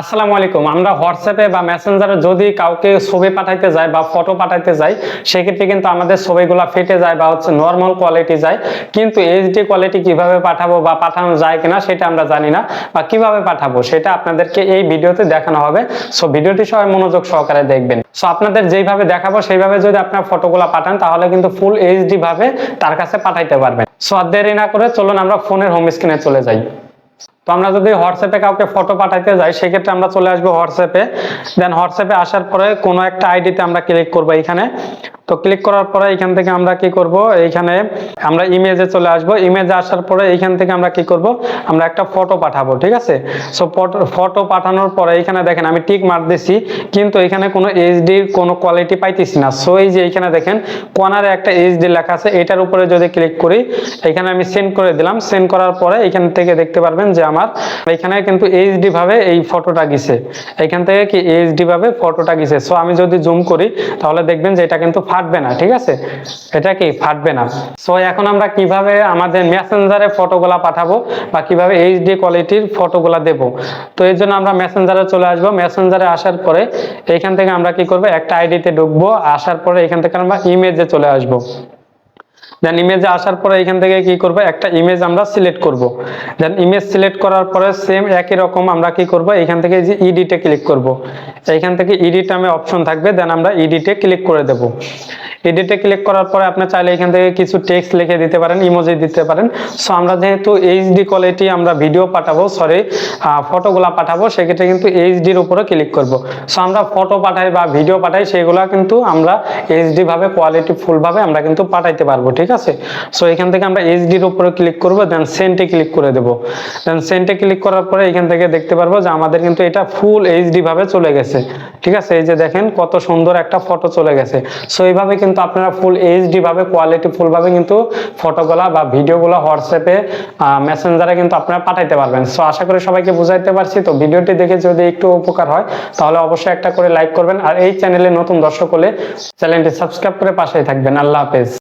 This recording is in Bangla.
আসসালামু আলাইকুম। আমরা হোয়াটসঅ্যাপে বা মেসেঞ্জারে যদি কাউকে ছবি পাঠাইতে যাই বা ফটো পাঠাইতে যাই, সেক্ষেত্রে কিন্তু আমাদের ছবিগুলো ফেটে যায় বা হচ্ছে নর্মাল কোয়ালিটি যায়। কিন্তু এইচডি কোয়ালিটি কীভাবে পাঠাবো বা পাঠানো যায় কিনা সেটা আমরা জানি না বা কীভাবে পাঠাবো সেটা আপনাদেরকে এই ভিডিওতে দেখানো হবে। সো ভিডিওটি সবাই মনোযোগ সহকারে দেখবেন। সো আপনাদের যেইভাবে দেখাবো, সেইভাবে যদি আপনার ফটোগুলো পাঠান, তাহলে কিন্তু ফুল এইচডি ভাবে তার কাছে পাঠাইতে পারবেন। সো আর দেরি না করে চলুন আমরা ফোনের হোম স্ক্রিনে চলে যাই। তো আমরা যদি হোয়াটসঅ্যাপে কাউকে ফটো পাঠাইতে যাই, সেক্ষেত্রে আমরা চলে আসব হোয়াটসঅ্যাপে দেন হোয়াটসঅ্যাপে আসার পরে কোনো একটা আইডিতে আমরা ক্লিক করব এখানে তো ক্লিক করার পরে এখান থেকে আমরা কি করব? এইখানে আমরা ইমেজে চলে আসব। ইমেজে আসার পরে এইখান থেকে আমরা কি করব? আমরা একটা ফটো পাঠাবো, ঠিক আছে? সো ফটো পাঠানোর পরে এখানে দেখেন আমি টিক মার দিছি, কিন্তু এখানে কোনো এইচডি কোনো কোয়ালিটি পাইতেছি না। সো এই যে এখানে দেখেন কর্নারে একটা এইচডি লেখা আছে, এটার উপরে যদি ক্লিক করি এখানে আমি সেন্ড করে দিলাম। সেন্ড করার পরে এখান থেকে দেখতে পারবেন যে আমার এখানে কিন্তু এইচডি ভাবে এই ফটোটা গেছে। এখান থেকে কি এইচডি ভাবে ফটোটা গেছে? সো আমি যদি জুম করি, তাহলে দেখবেন যে এটা কিন্তু ফাটবে না, ঠিক আছে? এটা কি? ফাটবে না। সো এখন আমরা কীভাবে আমাদের মেসেঞ্জারে ফটোগুলা পাঠাবো বা কীভাবে এইচডি কোয়ালিটির ফটোগুলা দেব? তো এই জন্য আমরা মেসেঞ্জারে চলে আসব। মেসেঞ্জারে আসার পরে এইখান থেকে আমরা কি করব? একটা আইডিতে ঢুকবো। আসার পরে এখান থেকে আমরা ইমেজে চলে আসব। দেন ইমেজে আসার পরে এখান থেকে কি করব? একটা ইমেজ আমরা সিলেক্ট করব। দেন ইমেজ সিলেক্ট করার পরে সেম একই রকম আমরা কি করব? এখান থেকে যে ইডিটে ক্লিক করব। এইখান থেকে ইডিট নামে অপশন থাকবে দেন আমরা ইডিটে ক্লিক করে দেব। এডিটে ক্লিক করার পরে আপনি চাইলে এখান থেকে কিছু টেক্সট লিখে দিতে পারেন ইমোজি দিতে পারেন। সো আমরা যেহেতু এইচডি কোয়ালিটি আমরা ভিডিও পাঠাবো সরি ফটোগুলা পাঠাবো, সেক্ষেত্রে কিন্তু এইচডির উপরে ক্লিক করব। সো আমরা ফটো পাঠাই বা ভিডিও পাঠাই, সেগুলা কিন্তু আমরা এইচডি ভাবে কোয়ালিটি ফুল ভাবে আমরা কিন্তু পাঠাইতে পারব, ঠিক আছে? সো এখান থেকে আমরা এইচডির উপরে ক্লিক করব দেন সেন্টে ক্লিক করে দেব। দেন সেন্টে ক্লিক করার পরে এখান থেকে দেখতে পারব যে আমাদের কিন্তু এটা ফুল এইচডি ভাবে চলে গেছে। ঠিক আছে? এই যে দেখেন, কত সুন্দর একটা ফটো চলে গেছে। সো এইভাবে কিন্তু আপনারা ফুল এইচডি ভাবে কোয়ালিটি ফুল ভাবে কিন্তু ফটোগুলা বা ভিডিওগুলো হোয়াটসঅ্যাপে মেসেঞ্জারে কিন্তু আপনারা পাঠাইতে পারবেন। সো আশা করি সবাইকে বুঝাইতে পারছি। তো ভিডিওটি দেখে যদি একটু উপকার হয়, তাহলে অবশ্যই একটা করে লাইক করবেন। আর এই চ্যানেলে নতুন দর্শক হলে চ্যানেলটি সাবস্ক্রাইব করে পাশেই থাকবেন। আল্লাহ হাফেজ।